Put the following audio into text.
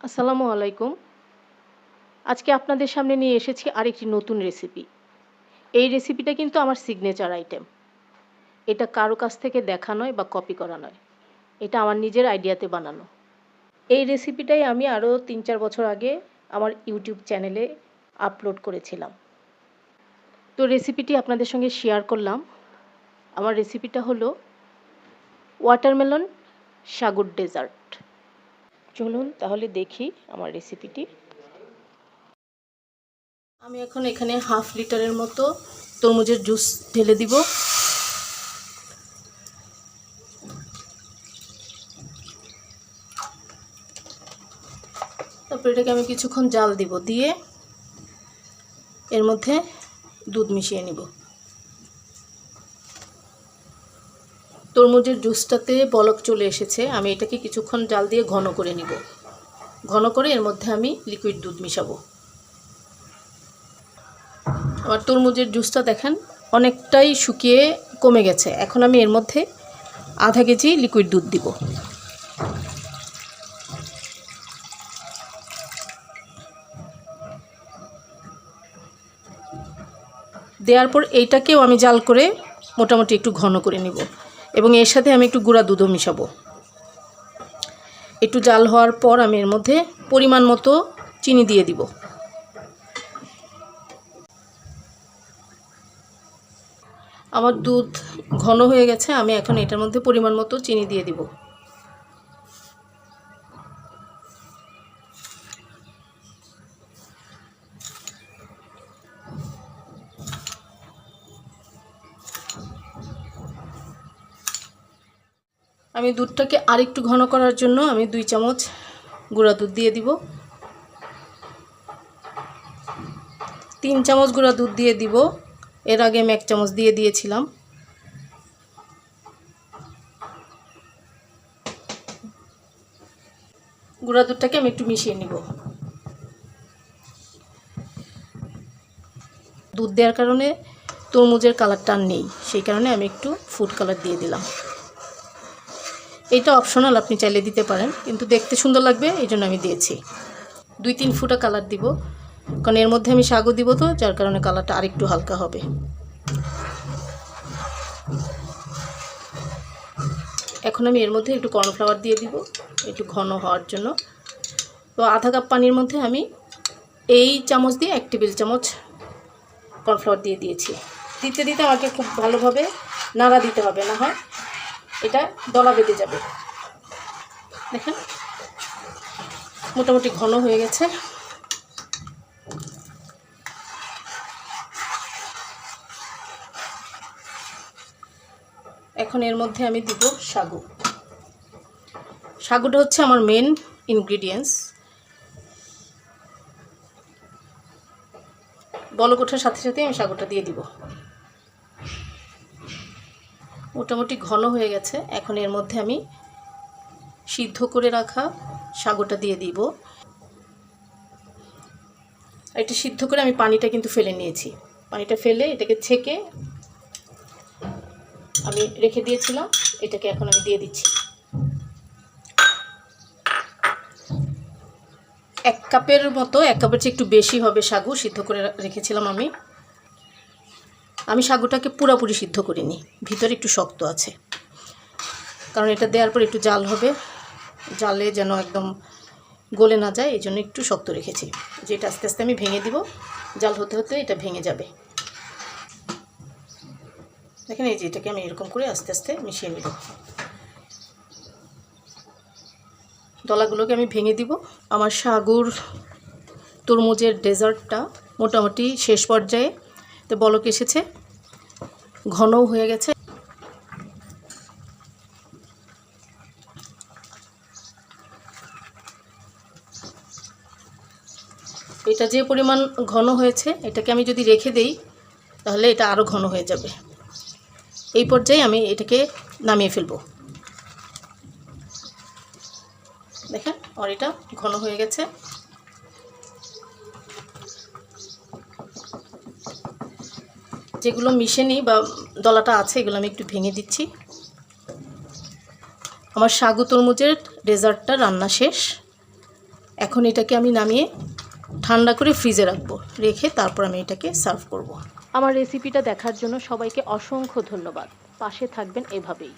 আসসালামু আলাইকুম। আজকে আপনাদের সামনে নিয়ে এসেছি আরেকটি নতুন রেসিপি এই রেসিপিটা কিন্তু আমার সিগনেচার আইটেম এটা কারও কাছ থেকে দেখা নয় বা কপি করা নয়। এটা আমার নিজের আইডিয়াতে বানানো। এই রেসিপিটাই আমি আরও তিন চার বছর আগে আমার ইউটিউব চ্যানেলে আপলোড করেছিলাম। তো রেসিপিটি আপনাদের সঙ্গে শেয়ার করলাম। আমার রেসিপিটা হলো ওয়াটারমেলন সাগর ডেজার্ট চলুন তাহলে দেখি আমার রেসিপিটি আমি এখন এখানে হাফ লিটারের মতো তরমুজের জুস ঢেলে দিব। তারপর এটাকে আমি কিছুক্ষণ জাল দিব দিয়ে এর মধ্যে দুধ মিশিয়ে নিব। তরমুজের জুসটাতে বলক চলে এসেছে। আমি এটাকে কিছুক্ষণ জাল দিয়ে ঘন করে নিব। ঘন করে এর মধ্যে আমি লিকুইড দুধ মিশাবো। আমার তরমুজের জুসটা দেখেন, অনেকটাই শুকিয়ে কমে গেছে। এখন আমি এর মধ্যে আধা কেজি লিকুইড দুধ দিব। দেওয়ার পর এইটাকেও আমি জাল করে মোটামুটি একটু ঘন করে নিব। এবং এর সাথে আমি একটু গুঁড়া দুধও মিশাবো। একটু জাল হওয়ার পর আমি এর মধ্যে পরিমাণ মতো চিনি দিয়ে দিব। আমার দুধ ঘন হয়ে গেছে, আমি এখন এটার মধ্যে পরিমাণ মতো চিনি দিয়ে দিব। আমি দুধটাকে আরেকটু ঘন করার জন্য আমি দুই চামচ গুঁড়া দুধ দিয়ে দিব। তিন চামচ গুঁড়া দুধ দিয়ে দিব। এর আগে আমি এক চামচ দিয়ে দিয়েছিলাম। গুঁড়া দুধটাকে আমি একটু মিশিয়ে নিব। দুধ দেওয়ার কারণে তরমুজের কালারটা নেই, সেই কারণে আমি একটু ফুড কালার দিয়ে দিলাম। এটা অপশনাল আপনি চাইলে দিতে পারেন, কিন্তু দেখতে সুন্দর লাগবে, এই জন্য আমি দিয়েছি। দুই তিন ফুটা কালার দিব, কারণ এর মধ্যে আমি সাগু দিব তো, যার কারণে কালারটা আরেকটু হালকা হবে। এখন আমি এর মধ্যে একটু কর্নফ্লাওয়ার দিয়ে দিব, একটু ঘন হওয়ার জন্য। তো আধা কাপ পানির মধ্যে আমি এই চামচ দিয়ে এক টেবিল চামচ কর্নফ্লাওয়ার দিয়ে দিয়েছি। দিতে দিতে আমাকে খুব ভালোভাবে নাড়া দিতে হবে, না হয় এটা দলা বেঁধে যাবে। দেখেন, মোটামুটি ঘন হয়ে গেছে। এখন এর মধ্যে আমি দিব সাগু। সাগুটা হচ্ছে আমার মেন ইনগ্রিডিয়েন্টস বলক ওঠার সাথে সাথে আমি সাগুটা দিয়ে দিব। মোটামুটি ঘন হয়ে গেছে। এখন এর মধ্যে আমি সিদ্ধ করে রাখা সাগুটা দিয়ে দিব। এটা সিদ্ধ করে আমি পানিটা কিন্তু ফেলে নিয়েছি। পানিটা ফেলে এটাকে ছেঁকে আমি রেখে দিয়েছিলাম, এটাকে এখন আমি দিয়ে দিচ্ছি। এক কাপের মতো, এক কাপের চেয়ে একটু বেশি হবে সাগু, সিদ্ধ করে রেখেছিলাম আমি। আমি সাগুটাকে পুরোপুরি সিদ্ধ করিনি, ভিতরে একটু শক্ত আছে। কারণ এটা দেওয়ার পর একটু জাল হবে, জালে যেন একদম গলে না যায়, এই জন্য একটু শক্ত রেখেছি। যেটা আস্তে আস্তে আমি ভেঙে দিব, জাল হতে হতে এটা ভেঙে যাবে। দেখেন এই যে এটাকে আমি এরকম করে আস্তে আস্তে মিশিয়ে নেব দলাগুলোকে আমি ভেঙে দিব। আমার সাগুর তরমুজের ডেজার্টটা মোটামুটি শেষ পর্যায়ে, তো বলক এসেছে। ঘনও হয়ে গেছে। এটা যে পরিমাণ ঘন হয়েছে, এটাকে আমি যদি রেখে দেই, তাহলে এটা আরও ঘন হয়ে যাবে। এই পর্যায়ে আমি এটাকে নামিয়ে ফেলব। দেখেন আর এটা ঘন হয়ে গেছে। যেগুলো মিশেনি বা দলাটা আছে, এগুলো আমি একটু ভেঙে দিচ্ছি। আমার সাগু তরমুজের ডেজার্টটা রান্না শেষ। এখন এটাকে আমি নামিয়ে ঠান্ডা করে ফ্রিজে রাখব। রেখে তারপর আমি এটাকে সার্ভ করব। আমার রেসিপিটা দেখার জন্য সবাইকে অসংখ্য ধন্যবাদ। পাশে থাকবেন এভাবেই।